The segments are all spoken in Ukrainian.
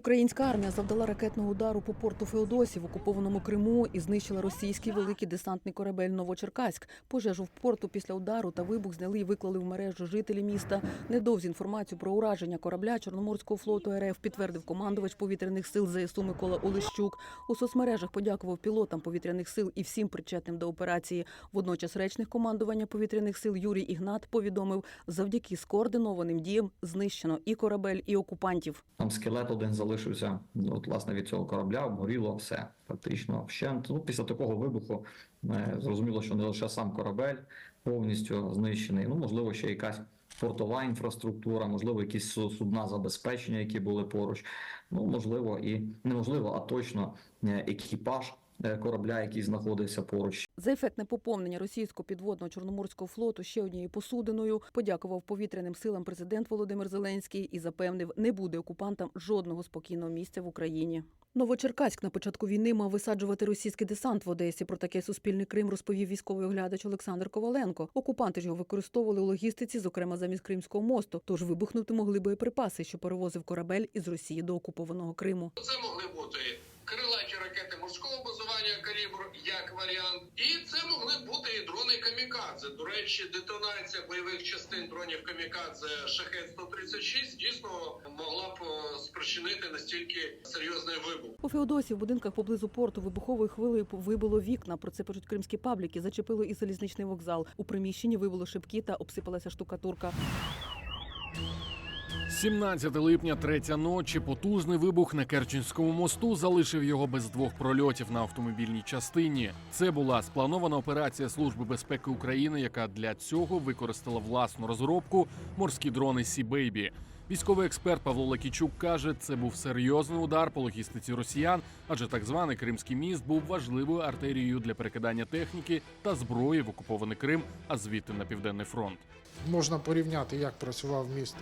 Українська армія завдала ракетного удару по порту Феодосів в окупованому Криму і знищила російський великий десантний корабель Новочеркаськ. Пожежу в порту після удару та вибух зняли і виклали в мережу жителі міста. Недовзі інформацію про ураження корабля Чорноморського флоту РФ підтвердив командувач повітряних сил ЗСУ Микола Олещук. У соцмережах подякував пілотам повітряних сил і всім причетним до операції. Водночас речник командування повітряних сил Юрій Ігнат повідомив, завдяки скоординованим діям знищено і корабель, і окупантів. Там скелет один залишився. От, власне, від цього корабля обгоріло все, фактично вщент. Ну, після такого вибуху е, зрозуміло, що не лише сам корабель повністю знищений. Ну, можливо, ще якась портова інфраструктура, можливо, якісь судна забезпечення, які були поруч. Ну, можливо, і неможливо, а точно е, екіпаж корабля, який знаходився поруч. За ефектне поповнення російського підводного чорноморського флоту ще однією посудиною подякував повітряним силам президент Володимир Зеленський і запевнив, не буде окупантам жодного спокійного місця в Україні. Новочеркаськ на початку війни мав висаджувати російський десант в Одесі. Про таке суспільний Крим розповів військовий оглядач Олександр Коваленко. Окупанти ж його використовували у логістиці, зокрема замість Кримського мосту. Тож вибухнути могли боєприпаси, що перевозив корабель із Росії до окупованого Криму. Це могли бути крилаті ракети морського базування калібр як варіант, і це могли бути і дрони камікадзе. До речі, детонація бойових частин дронів камікадзе шахет 136 дійсно могла б е, спричинити настільки серйозний вибух. У Феодосі в будинках поблизу порту вибуховою хвилею вибило вікна. Про це пишуть кримські пабліки. Зачепило і залізничний вокзал. У приміщенні вибило шибки та обсипалася штукатурка. 17 липня, третя ночі, потужний вибух на Керченському мосту залишив його без двох прольотів на автомобільній частині. Це була спланована операція Служби безпеки України, яка для цього використала власну розробку морські дрони Сі Бейбі. Військовий експерт Павло Лакічук каже, це був серйозний удар по логістиці росіян, адже так званий Кримський міст був важливою артерією для перекидання техніки та зброї в окупований Крим, а звідти на південний фронт. Можна порівняти, як працював міст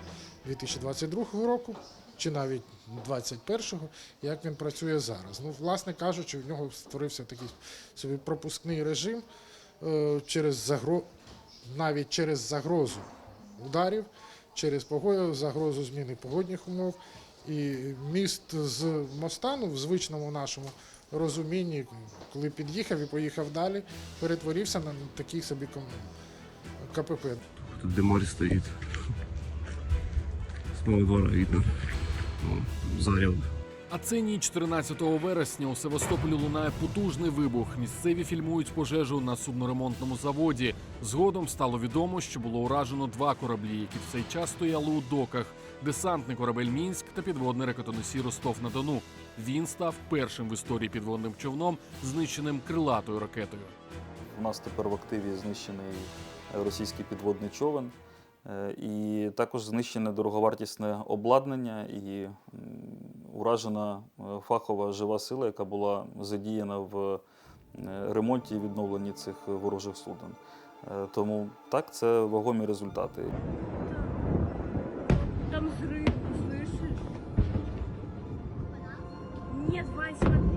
2022 року, чи навіть 2021, як він працює зараз. Ну, власне кажучи, в нього створився такий собі пропускний режим е, через загро... навіть через загрозу ударів, через пого- загрозу зміни погодних умов. І міст з моста, ну, в звичному нашому розумінні, коли під'їхав і поїхав далі, перетворився на такий собі КПП. Тут демарь стоїть. З мого двора видно. Заряд. А це ніч 14 вересня у Севастополі лунає потужний вибух. Місцеві фільмують пожежу на судноремонтному заводі. Згодом стало відомо, що було уражено два кораблі, які в цей час стояли у доках: десантний корабель Мінськ та підводний ракетоносій Ростов на Дону. Він став першим в історії підводним човном, знищеним крилатою ракетою. У нас тепер в активі знищений російський підводний човен. е, І також знищене дороговартісне обладнання і уражена е, фахова жива сила, яка була задіяна в е, ремонті і відновленні цих ворожих суден. Е, Тому так, це вагомі результати. Там Вань, смотри.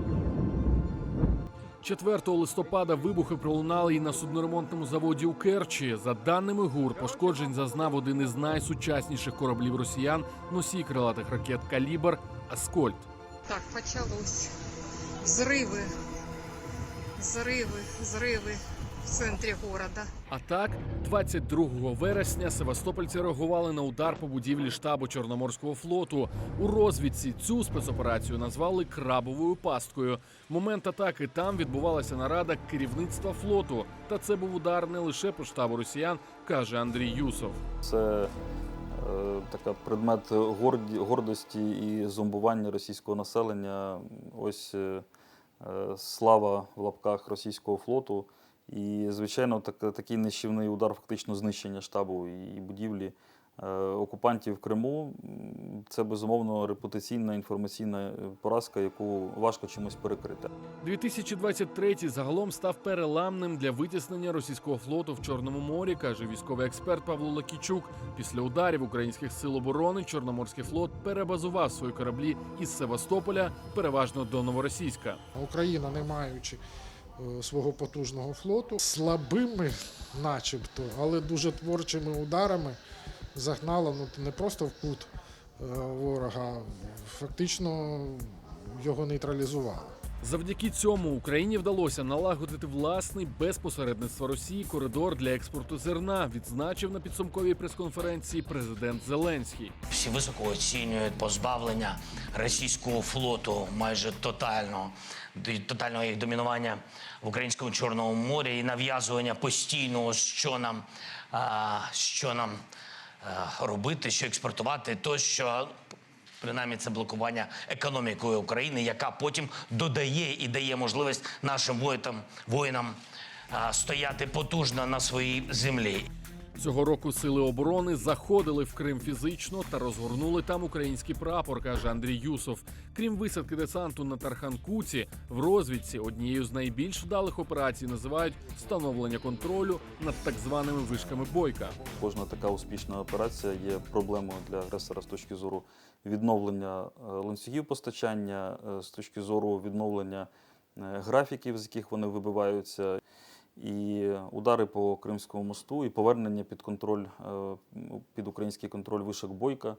4 листопада вибухи пролунали і на судноремонтному заводі у Керчі. За даними ГУР, пошкоджень зазнав один із найсучасніших кораблів росіян носій крилатих ракет Калібр Аскольд. Так, почалось. Взрывы. Взрывы, взрывы в центре города. А так, 22 вересня севастопольці реагували на удар по будівлі штабу Чорноморського флоту. У розвідці цю спецоперацію назвали крабовою пасткою. В момент атаки там відбувалася нарада керівництва флоту. Та це був удар не лише по штабу росіян, каже Андрій Юсов. Це е, така предмет гордості і зомбування російського населення. Ось е, е, слава в лапках російського флоту. І, звичайно, так, такий нищівний удар, фактично знищення штабу і будівлі е, окупантів в Криму. Це безумовно репутаційна інформаційна е, поразка, яку важко чимось перекрити. 2023 загалом став переламним для витіснення російського флоту в Чорному морі, каже військовий експерт Павло Лакічук. Після ударів українських сил оборони Чорноморський флот перебазував свої кораблі із Севастополя переважно до Новоросійська. Україна, не маючи е, свого потужного флоту, слабими, начебто, але дуже творчими ударами загнала ну, не просто в кут ворога, фактично його нейтралізували. Завдяки цьому Україні вдалося налагодити власний без посередництва Росії коридор для експорту зерна, відзначив на підсумковій прес-конференції президент Зеленський. Всі високо оцінюють позбавлення російського флоту майже тотально, тотального їх домінування в українському чорному морі і нав'язування постійного, що нам, що нам робити, що експортувати, то що Принаймні, це блокування економікою України, яка потім додає і дає можливість нашим воїнам, воїнам стояти потужно на своїй землі. Цього року сили оборони заходили в Крим фізично та розгорнули там український прапор, каже Андрій Юсов. Крім висадки десанту на Тарханкуці, в розвідці однією з найбільш вдалих операцій називають встановлення контролю над так званими вишками бойка. Кожна така успішна операція є проблемою для агресора з точки зору відновлення е, ланцюгів постачання, е, з точки зору відновлення е, графіків, з яких вони вибиваються. І удари по Кримському мосту, і повернення під контроль, е, під український контроль вишок бойка,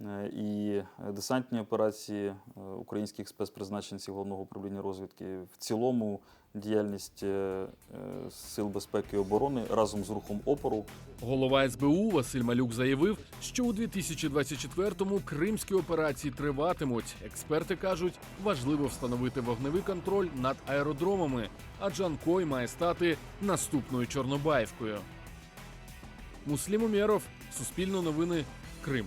е, і десантні операції е, українських спецпризначенців головного управління розвідки. В цілому діяльність е, е, сил безпеки і оборони разом з рухом опору Голова СБУ Василь Малюк заявив, що у 2024-му кримські операції триватимуть. Експерти кажуть, важливо встановити вогневий контроль над аеродромами, а Джанкой має стати наступною Чорнобаївкою. Муслім Умєров, Суспільне новини, Крим.